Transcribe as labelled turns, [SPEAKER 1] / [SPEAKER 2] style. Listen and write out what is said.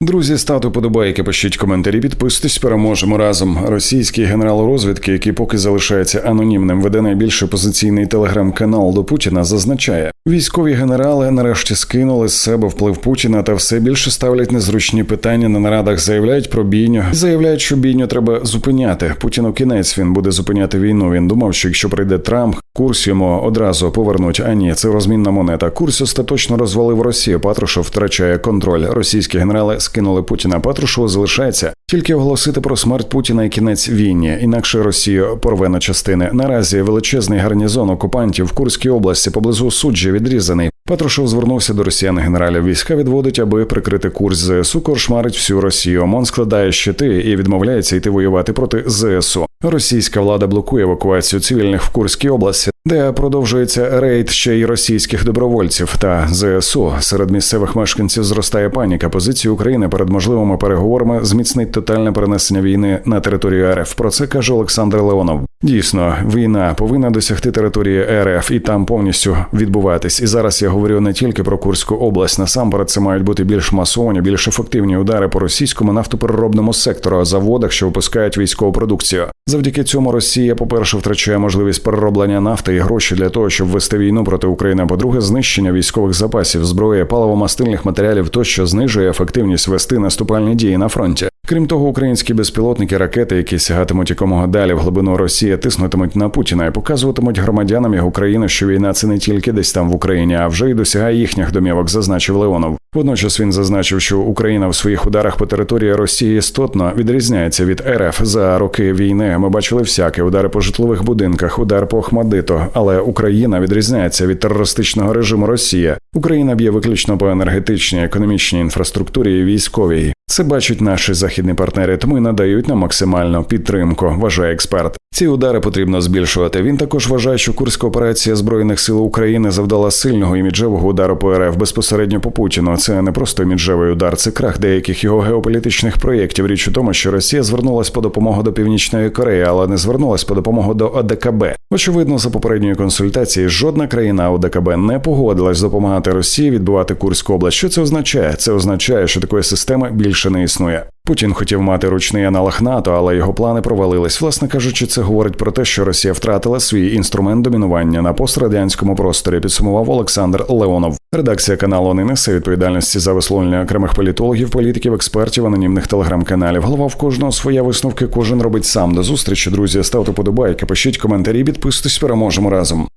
[SPEAKER 1] Друзі, ставте подобайки, пишіть коментарі, підписуйтесь, переможемо разом. Російський генерал розвідки, який поки залишається анонімним, веде найбільш опозиційний телеграм-канал до Путіна, зазначає, військові генерали нарешті скинули з себе вплив Путіна та все більше ставлять незручні питання на нарадах. Заявляють про бійню, заявляють, що бійню треба зупиняти. Путіну кінець він буде зупиняти війну. Він думав, що якщо прийде Трамп, курс йому одразу повернуть. А ні, це розмінна монета. Курс остаточно розвалив Росію. Патрушев втрачає контроль. Російські генерали скинули Путіна. Патрушеву залишається тільки оголосити про смерть Путіна і кінець війні. Інакше Росію порве на частини. Наразі величезний гарнізон окупантів в Курській області поблизу суджі відрізаний. Патрушев звернувся до росіян генералів. Війська відводить, аби прикрити курс ЗСУ, кошмарить всю Росію. ОМОН складає щити і відмовляється йти воювати проти ЗСУ. Російська влада блокує евакуацію цивільних в Курській області, де продовжується рейд ще й російських добровольців та ЗСУ. Серед місцевих мешканців зростає паніка. Позицію України перед можливими переговорами зміцнить тотальне перенесення війни на територію РФ. Про це каже Олександр Леонов. Дійсно, війна повинна досягти території РФ і там повністю відбуватись. І зараз я говорю не тільки про Курську область. Насамперед, це мають бути більш масовані, більш ефективні удари по російському нафтопереробному сектору, заводах, що випускають військову продукцію. Завдяки цьому Росія, по перше, втрачає можливість перероблення нафти і гроші для того, щоб вести війну проти України. По-друге, знищення військових запасів, зброї, паливомастильних матеріалів тощо знижує ефективність вести наступальні дії на фронті. Крім того, українські безпілотники, ракети, які сягатимуть якомога далі в глибину Росії, тиснутимуть на Путіна і показуватимуть громадянам його країни, що війна це не тільки десь там в Україні, а вже й досягає їхніх домівок, зазначив Леонов. Водночас він зазначив, що Україна в своїх ударах по території Росії істотно відрізняється від РФ за роки війни. Ми бачили всяке удари по житлових будинках, удар по Охмадиту, але Україна відрізняється від терористичного режиму Росії. Україна б'є виключно по енергетичній, економічній інфраструктурі і військовій. Це бачать наші західні партнери, тому і надають нам максимальну підтримку. Вважає експерт. Ці удари потрібно збільшувати. Він також вважає, що курська операція збройних сил України завдала сильного іміджевого удару по РФ безпосередньо по Путіну. Це не просто іміджевий удар, це крах деяких його геополітичних проєктів. Річ у тому, що Росія звернулась по допомогу до Північної Кореї, але не звернулась по допомогу до ОДКБ. Очевидно, за попередньої консультації жодна країна ОДКБ не погодилась допомагати Росії відбувати Курську область. Що це означає? Це означає, що такої системи більше не існує. Путін хотів мати ручний аналог НАТО, але його плани провалились. Власне кажучи, це говорить про те, що Росія втратила свій інструмент домінування на пострадянському просторі. Підсумував Олександр Леонов. Редакція каналу не несе відповідальності за висловлення окремих політологів, політиків, експертів, анонімних телеграм-каналів. Голова в кожного своя висновки. Кожен робить сам. До зустрічі, друзі. Ставте подобайки, пишіть коментарі, підписуйтесь, переможемо разом.